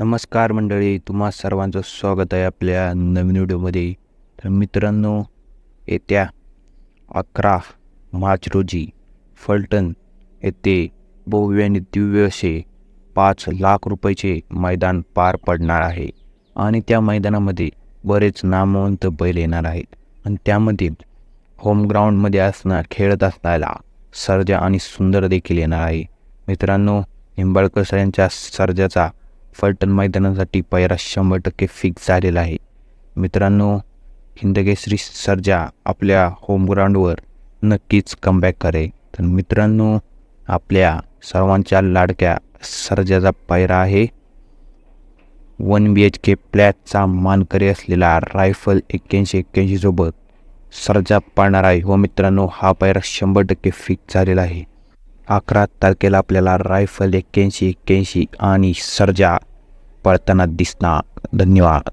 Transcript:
नमस्कार मंडळी तुम्हा सर्वांचं स्वागत आहे आपल्या नवीन व्हिडिओमध्ये. तर मित्रांनो येत्या अकरा मार्च रोजी फलटण येथे भव्य आणि दिव्य असे पाच लाख रुपयाचे मैदान पार पडणार आहे. आणि त्या मैदानामध्ये बरेच नामवंत बैल येणार आहेत. आणि त्यामध्ये होमग्राउंडमध्ये असणार खेळत असणारा सर्जा आणि सुंदर देखील येणार आहे. मित्रांनो निंबाळकर यांच्या सर्जाचा फलटण मैदानासाठी पैरा शंभर टक्के फिक्स झालेला आहे. मित्रांनो हिंदकेसरी सर्जा आपल्या होमग्राउंडवर नक्कीच कमबॅक करे तर मित्रांनो आपल्या सर्वांच्या लाडक्या सर्जाचा पायरा आहे. वन बी एच के फ्लॅटचा मानकरी असलेला रायफल एक्क्याऐंशी एक्क्याऐंशीसोबत सर्जा पाळणार आहे. व मित्रांनो हा पायरा शंभर टक्के फिक्स झालेला आहे. अकरा तारखेला आपल्याला रायफल एक्क्याऐंशी एक्क्याऐंशी आणि सर्जा पळताना दिसणार धन्यवाद.